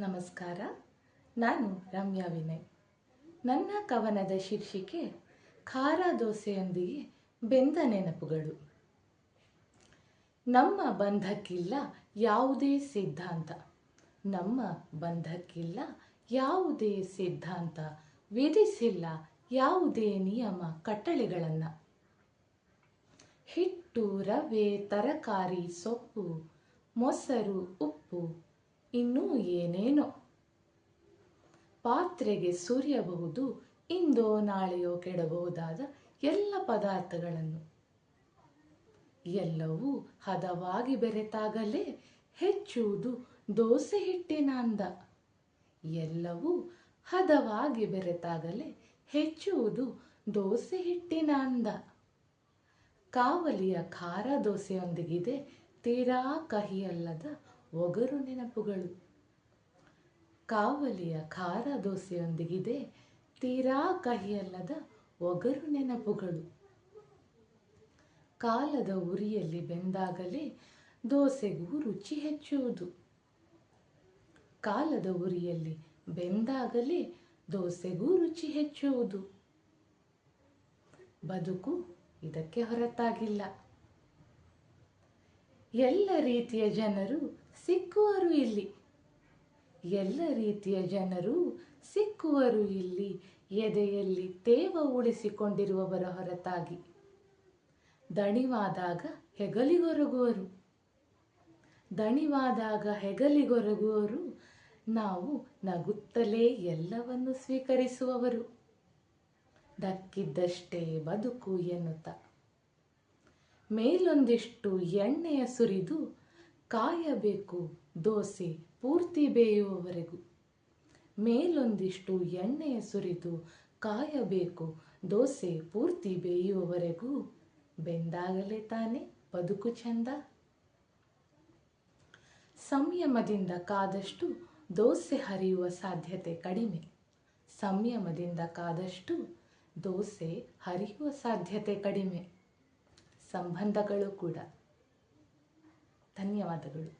ನಮಸ್ಕಾರ. ನಾನು ರಮ್ಯಾ ವಿನಯ್. ನನ್ನ ಕವನದ ಶೀರ್ಷಿಕೆ, ಖಾರ ದೋಸೆಯೊಂದಿಗೆ ಬೆಂದ ನೆನಪುಗಳು ನಮ್ಮ ಬಂಧಕ್ಕಿಲ್ಲ ಯಾವುದೇ ಸಿದ್ಧಾಂತ. ನಮ್ಮ ಬಂಧಕ್ಕಿಲ್ಲ ಯಾವುದೇ ಸಿದ್ಧಾಂತ. ವಿಧಿಸಿಲ್ಲ ಯಾವುದೇ ನಿಯಮ, ಕಟ್ಟಳೆಗಳನ್ನು. ಹಿಟ್ಟು ರವೆ ತರಕಾರಿ ಸೊಪ್ಪು, ಮೊಸರು ಉಪ್ಪು ಇನ್ನೂ ಏನೇನೋ. ಪಾತ್ರೆಗೆ ಸುರಿಯಬಹುದು, ಇಂದೋ ನಾಳೆಯೋ ಕೆಡಬಹುದಾದ ಎಲ್ಲ ಪದಾರ್ಥಗಳನ್ನು. ಎಲ್ಲವೂ ಹದವಾಗಿ ಬೆರೆತಾಗಲೇ ಹೆಚ್ಚುವುದು ದೋಸೆ ಹಿಟ್ಟಿನ ಅಂದ ಎಲ್ಲವೂ ಹದವಾಗಿ ಬೆರೆತಾಗಲೇ ಹೆಚ್ಚುವುದು ದೋಸೆ ಹಿಟ್ಟಿನ ಅಂದ ಕಾವಲಿಯ ಖಾರ ದೋಸೆಯೊಂದಿಗಿದೆ, ತೀರಾ ಕಹಿಯಲ್ಲದ ಒಗರು ನೆನಪುಗಳು. ಕಾವಲಿಯ ಖಾರ ದೋಸೆಯೊಂದಿಗಿದೆ, ತೀರಾ ಕಹಿಯಲ್ಲದ ಒಗರು ನೆನಪುಗಳು. ಕಾಲದ ಉರಿಯಲ್ಲಿ ಬೆಂದಾಗಲೇ ದೋಸೆಗೂ ರುಚಿ ಹೆಚ್ಚುವುದು. ಕಾಲದ ಉರಿಯಲ್ಲಿ ಬೆಂದಾಗಲೇ ದೋಸೆಗೂ ರುಚಿ ಹೆಚ್ಚುವುದು. ಬದುಕು ಇದಕ್ಕೆ ಹೊರತಾಗಿಲ್ಲ. ಎಲ್ಲ ರೀತಿಯ ಜನರು ಸಿಕ್ಕುವರು ಇಲ್ಲಿ. ಎಲ್ಲ ರೀತಿಯ ಜನರು ಸಿಕ್ಕುವರು ಇಲ್ಲಿ. ಎದೆಯಲ್ಲಿ ತೇವ ಉಳಿಸಿಕೊಂಡಿರುವವರ ಹೊರತಾಗಿ. ದಣಿವಾದಾಗ ಹೆಗಲಿಗೊರಗುವರು. ದಣಿವಾದಾಗ ಹೆಗಲಿಗೊರಗುವರು. ನಾವು ನಗುತ್ತಲೇ ಎಲ್ಲವನ್ನು ಸ್ವೀಕರಿಸುವವರು. ದಕ್ಕಿದ್ದಷ್ಟೇ ಬದುಕು ಎನ್ನುತ್ತ. ಮೇಲೊಂದಿಷ್ಟು ಎಣ್ಣೆಯ ಸುರಿದು ಕಾಯಬೇಕು ದೋಸೆ ಪೂರ್ತಿ ಬೇಯುವವರೆಗೂ. ಮೇಲೊಂದಿಷ್ಟು ಎಣ್ಣೆಯ ಸುರಿದು ಕಾಯಬೇಕು ದೋಸೆ ಪೂರ್ತಿ ಬೇಯುವವರೆಗೂ. ಬೆಂದಾಗಲೇ ತಾನೇ ಬದುಕು ಚಂದ. ಸಂಯಮದಿಂದ ಕಾದಷ್ಟು ದೋಸೆ ಹರಿಯುವ ಸಾಧ್ಯತೆ ಕಡಿಮೆ. ಸಂಯಮದಿಂದ ಕಾದಷ್ಟು ದೋಸೆ ಹರಿಯುವ ಸಾಧ್ಯತೆ ಕಡಿಮೆ. ಸಂಬಂಧಗಳು ಕೂಡ. ಧನ್ಯವಾದಗಳು.